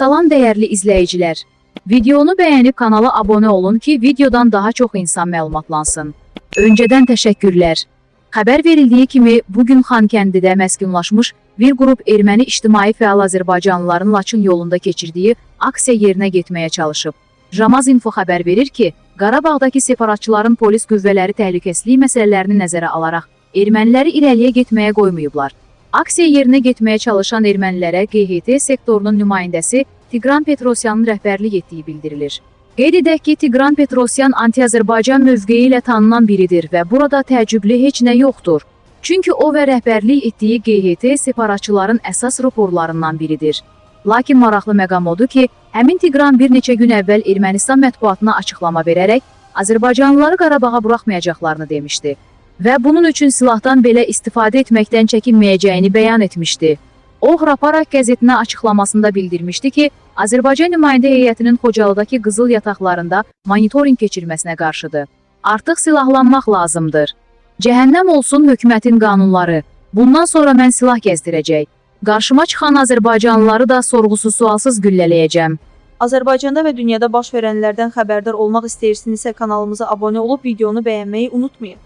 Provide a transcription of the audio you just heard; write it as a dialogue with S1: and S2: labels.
S1: Salam dəyərli izləyicilər. Videonu bəyənib kanala abunə olun ki, videodan daha çox insan məlumatlansın. Öncədən təşəkkürlər. Xəbər verildiyi kimi, bu gün Xankəndidə məskunlaşmış bir qrup erməni ictimai fəal Azərbaycanlıların Laçın yolunda keçirdiyi aksiya yerinə getməyə çalışıb. Jamaz Info xəbər verir ki, Qarabağdakı separatçıların polis qüvvələri təhlükəsizlik məsələlərini nəzərə alaraq erməniləri irəliyə getməyə qoymayıblar. Aksiya yerinə getməyə çalışan ermənilərə QHT sektorunun nümayəndəsi Tiqran Petrosyanın rəhbərlik etdiyi bildirilir. Qeyd edək ki, Tiqran Petrosyan anti-Azərbaycan mövqeyi ilə tanınan biridir və burada təəccüblü heç nə yoxdur. Çünki o və rəhbərlik etdiyi QHT separatçıların əsas raporlarından biridir. Lakin maraqlı məqam odur ki, həmin Tiqran bir neçə gün əvvəl Ermənistan mətbuatına açıqlama verərək Azərbaycanlıları Qarabağa buraxmayacaqlarını demişdi və bunun üçün silahdan belə istifadə etməkdən çəkinməyəcəyini bəyan etmişdi. O, Hraparak qəzetinə açıqlamasında bildirmişdi ki, Azərbaycan nümayəndə heyətinin Xocalıdakı qızıl yataqlarında monitorinq keçirməsinə qarşıdır. Artıq silahlanmaq lazımdır. Cəhənnəm olsun hökumətin qanunları. Bundan sonra mən silah gəzdirəcək. Qarşıma çıxan Azərbaycanlıları da sorğusuz sualsız güllələyəcəm.
S2: Azərbaycanda və dünyada baş verənlərdən xəbərdar olmaq istəyirsinizsə kanalımıza abunə olub videonu bəyənməyi unutmayın.